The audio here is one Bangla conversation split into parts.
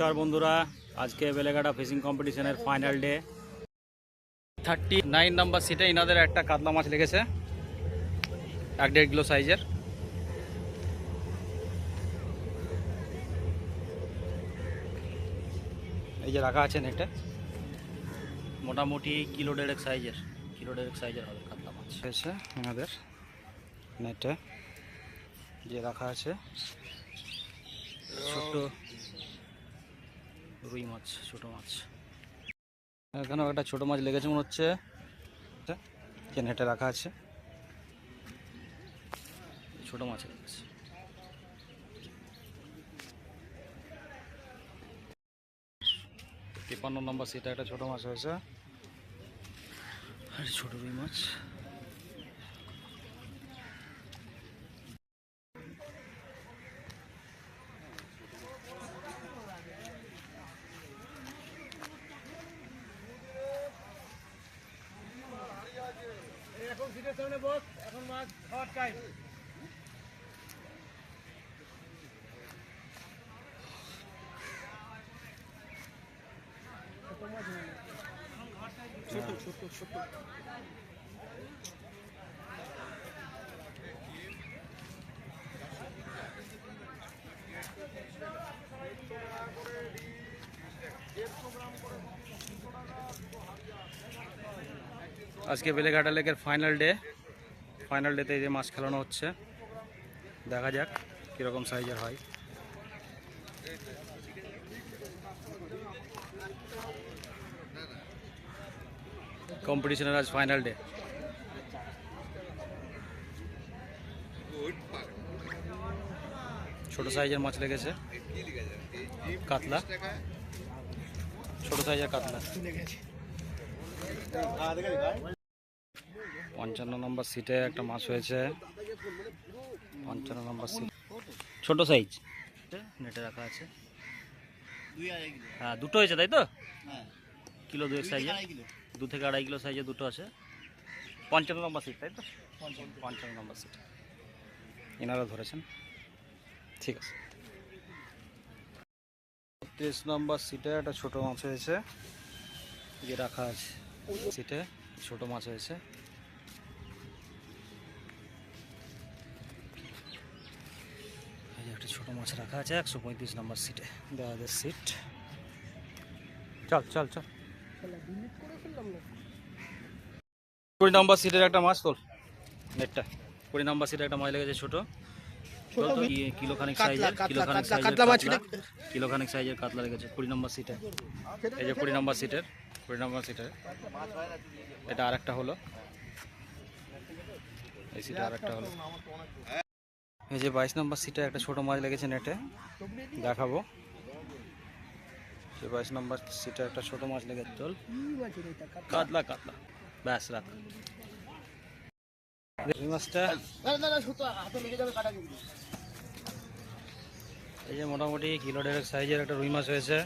নমস্কার বন্ধুরা, আজকে বেলেঘাটা ফিশিং কম্পিটিশনের final day thirty nine number সিটে ইনাদের একটা কাতলা মাছ লেগেছে, এক দেড় কিলো সাইজের এই যে রাখা আছে নেটে মোটামুটি কিলো দেড়েক সাইজের কিলো দেড়েক সাইজের হবে কাতলা মাছ। হয়েছে এনাদের নেটে যে রাখা আছে। ছোট্ট রুই মাছ, ছোট মাছ। এখানেও একটা ছোট মাছ লেগেছে মনে হচ্ছে। যে নেটে রাখা আছে। ছোট মাছ লেগেছে। তিপ্পান্ন নম্বর সিটে একটা ছোট মাছ হয়েছে। আর, ছোট রুই মাছ। এখন মাছ খাওয়ার টাইম ছোট ছোট ছোট। আজকে বেলেঘাটা লেকের ফাইনাল ডে ফাইনাল ডেতে এই যে মাছ খেলানো হচ্ছে। দেখা যাক কীরকম সাইজের হয়। কম্পিটিশনের আজ ফাইনাল ডে ছোট সাইজের মাছ লেগেছে। কাতলা। ছোট সাইজের কাতলা। পঞ্চান্ন নম্বর সিটে একটা মাছ হয়েছে। পঞ্চান্ন নম্বর সিট ছোট সাইজ নেটে রাখা আছে। হ্যাঁ দুটো হয়েছে তাই তো? কিলো দুই সাইজে দু থেকে আড়াই কিলো সাইজে দুটো আছে। পঞ্চান্ন নম্বর সিট তাই তো? পঞ্চান্ন। নম্বর সিট এনারা ধরেছেন। ঠিক আছে। তেইশ নম্বর সিটে একটা ছোট মাছ হয়েছে। যে রাখা আছে। সিটে ছোট মাছ হয়েছে। ছোট মাছ রাখা আছে একশো পঁয়ত্রিশ নম্বর সিটে দেওয়াদের সিট চল চল চল। কুড়ি নম্বর সিটের একটা মাছ তোল নেটটা। কুড়ি নম্বর সিটের একটা মাছ লেগেছে ছোট। কি- কিলোখানিক সাইজের কিলোখানিক সাইজের কিলোখানিক সাইজের কাতলা লেগেছে কুড়ি নম্বর সিটে এই যে কুড়ি নম্বর সিটের কুড়ি নম্বর সিটের এটা আরেকটা হলো। এই সিটে আরেকটা হলো। এই যে বাইশ নম্বর সিটে একটা ছোট মাছ লেগেছে নেটে দেখাবো। সেই বাইশ নম্বর সিটে একটা ছোট মাছ লেগেছে। চল। কাতলা কাতলা। ব্যাস রাখ। এই মাছটা এই যে মোটামুটি কিলো দেড়েক সাইজের একটা রুই মাছ হয়েছে।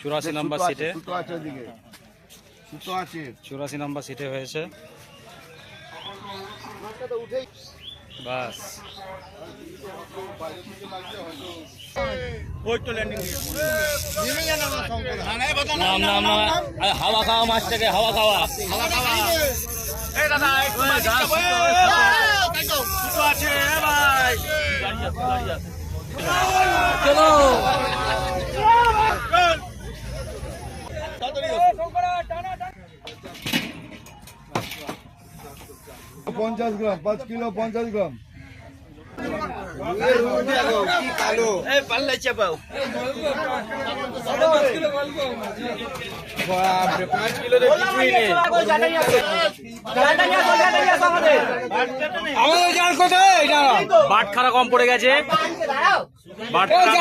চুরাশি নাম্বার সিটে চুরাশি নাম্বার সিটে হয়েছে। বাস নাম নাম নাম আরে হাওয়া খাওয়া হাওয়া খাওয়া চলো পঞ্চাশ গ্রাম পাঁচ কিলো পঞ্চাশ গ্রাম। বাটখারা কম পড়ে গেছে। বাটখারা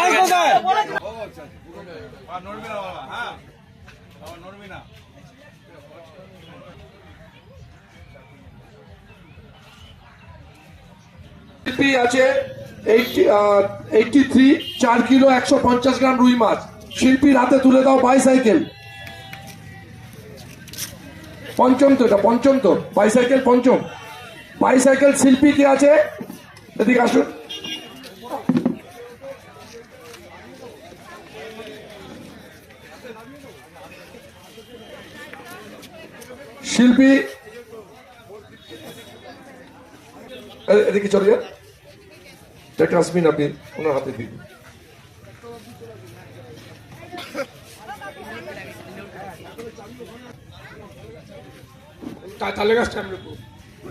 শিল্পী আছে এইটটি থ্রি চার কিলো একশো পঞ্চাশ গ্রাম রুই মাছ। শিল্পীর হাতে তুলে দাও বাইসাইকেল পঞ্চম তো এটা, পঞ্চম তো। বাইসাইকেল পঞ্চম। বাইসাইকেল শিল্পী কে আছে? এদিকে আসুন। শিল্পী এদিকে চলে যান। একটা আসবিন আপনি ওনার হাতে দিন।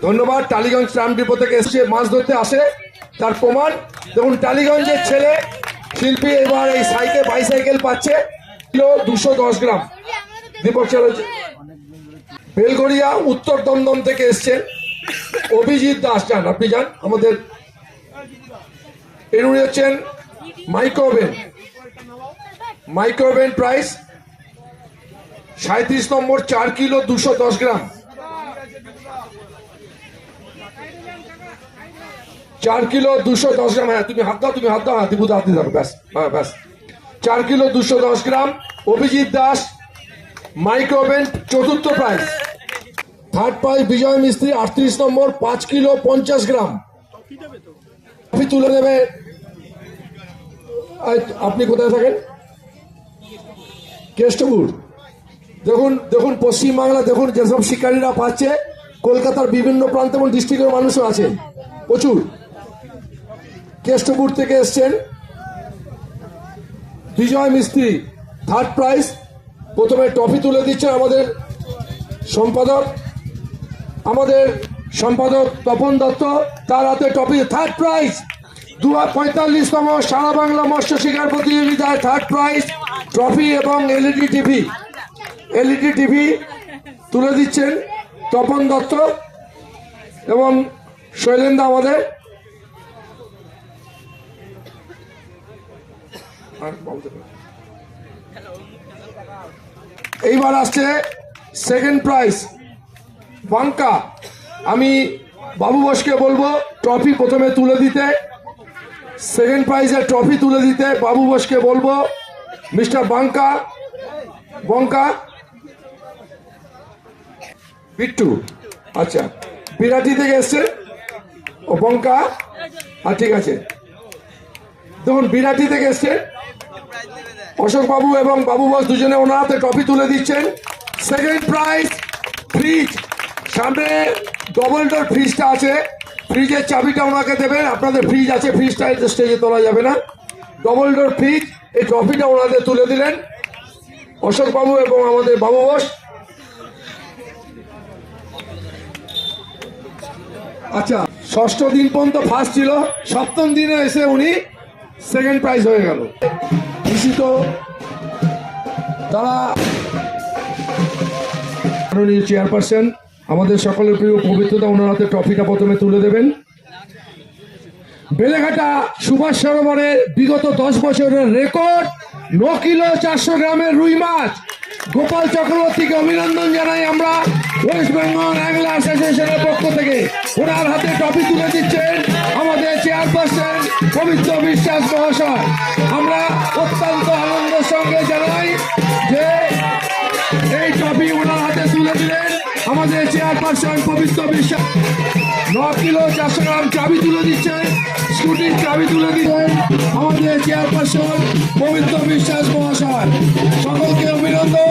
ধন্যবাদ টালিগঞ্জ ট্রাম ডিপো থেকে এসছে মাছ ধরতে আসে তার প্রমাণ। দেখুন টালিগঞ্জের ছেলে শিল্পী এবার এই সাইকেল বাইসাইকেল পাচ্ছে কিলো দুশো দশ গ্রাম। দীপক চ্যাটার্জি বেলগড়িয়া উত্তর দমদম থেকে এসছেন অভিজিৎ দাস যান আপনি যান আমাদের এর উনি হচ্ছেন মাইক্রোওভেন মাইক্রোওভেন প্রাইস সাঁত্রিশ নম্বর চার কিলো দুশো দশ গ্রাম। চার কিলো দুশো দশ গ্রাম হ্যাঁ তুমি হাত দাও, তুমি হাত দাও হ্যাঁ দিবু হাত দিয়ে ব্যাস হ্যাঁ ব্যাস। চার কিলো দুশো দশ গ্রাম, অভিজিৎ দাস মাইক্রোওভেন চতুর্থ prize. Third prize Bijoy Mistri, আটত্রিশ নম্বর, পাঁচ কিলো পঞ্চাশ গ্রাম। আপনি তুলে দেবে আপনি কোথায় থাকেন? কেষ্টপুর। দেখুন দেখুন, পশ্চিমবাংলা, দেখুন, যেসব শিকারীরা পাচ্ছে, কলকাতার বিভিন্ন প্রান্ত এবং ডিস্ট্রিক্টের মানুষও আছেন প্রচুর। কেষ্টপুর থেকে এসছেন বিজয় মিস্ত্রি। থার্ড প্রাইজ প্রথমে ট্রফি তুলে দিচ্ছেন আমাদের সম্পাদক। আমাদের সম্পাদক তপন দত্ত, তার হাতে ট্রফি থার্ড প্রাইজ দু পঁয়তাল্লিশতম সারা বাংলা মৎস্য শিকার প্রতিযোগিতায় থার্ড প্রাইজ ট্রফি এবং এলইডি টিভি এলইডি টিভি তুলে দিচ্ছেন তপন দত্ত এবং শৈলেন্দা আমাদের। এইবার আসছে সেকেন্ড প্রাইজ বাঙ্কা আমি বাবু বোসকে বলব, ট্রফি প্রথমে তুলে দিতে। সেকেন্ড প্রাইজের ট্রফি তুলে দিতে, বাবু বোসকে বলব। মিস্টার বাঙ্কা বঙ্কা বিট্টু আচ্ছা। বিরাটি থেকে এসছে। ও বঙ্কা আর ঠিক আছে। দেখুন, বিরাটি থেকে এসছে। অশোক বাবু এবং বাবু বস দুজনে ওনার হাতে ট্রফি তুলে দিচ্ছেন। সেকেন্ড প্রাইজ ফ্রিজ সামনে ডবল ডোর ফ্রিজটা আছে। ফ্রিজের চাবিটা ওনাকে দেবেন। আপনাদের ফ্রিজ আছে ফ্রিজটা স্টেজে তোলা যাবে না। ডবল ডোর ফ্রিজ এই ট্রফিটা ওনাদের তুলে দিলেন। অশোক বাবু এবং আমাদের বাবু বস। আচ্ছা ষষ্ঠ দিন পর্যন্ত ফার্স্ট ছিল। সপ্তম দিনে এসে উনি সেকেন্ড প্রাইজ হয়ে গেল। নিশ্চিত তারা মাননীয় চেয়ারপারসন আমাদের সকলের প্রিয় পবিত্রতা, ওনার হাতে ট্রফিটা প্রথমে তুলে দেবেন। বেলেঘাটা সুভাষ সরোবরের বিগত দশ বছরের রেকর্ড ন কিলো চারশো গ্রামের রুই মাছ। গোপাল চক্রবর্তীকে অভিনন্দন জানাই আমরা ওয়েস্ট বেঙ্গল অ্যাংলা অ্যাসোসিয়েশনের পক্ষ থেকে। ওনার হাতে ট্রফি তুলে দিচ্ছেন আমাদের চেয়ারপারসন পবিত্র বিশ্বাস মহাশয়। আমরা অত্যন্ত আনন্দের চেয়ারপারসন পবিত্র বিশ্বাস ন কিলো চারশো গ্রাম চাবি তুলে দিচ্ছেন স্কুটির চাবি তুলে দিলেন আমাদের চেয়ারপারসন পবিত্র বিশ্বাস মহাশয়। সকলকে অভিনন্দন।